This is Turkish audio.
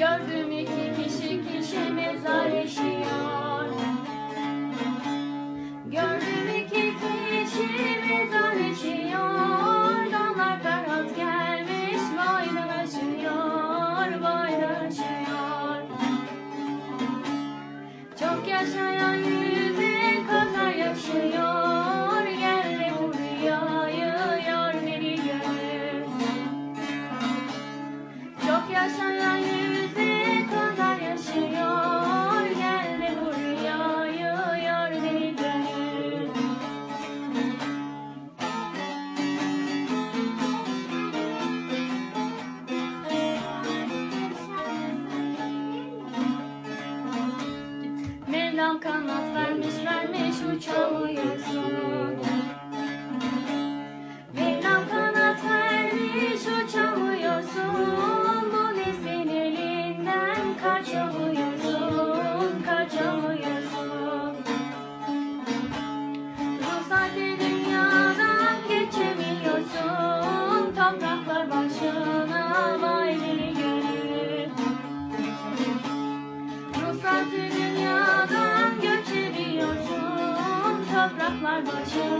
Gördüm iki kişi kişi mezar yaşıyor Gördüm iki kişi mezar yaşıyor Dallar ferhat gelmiş baylar açıyor Baylar açıyor. Çok yaşayan yüzü kadar yaşıyor. Mevlam kanat vermiş vermiş uçamıyorsun Mevlam kanat vermiş uçamıyorsun Bu nesin elinden kaçamıyorsun Kaçamıyorsun Ruhsatlı dünyadan geçemiyorsun. Topraklar başına vay beni gönül Ruhsatlı dünyadan göç ediyorsun Topraklar başına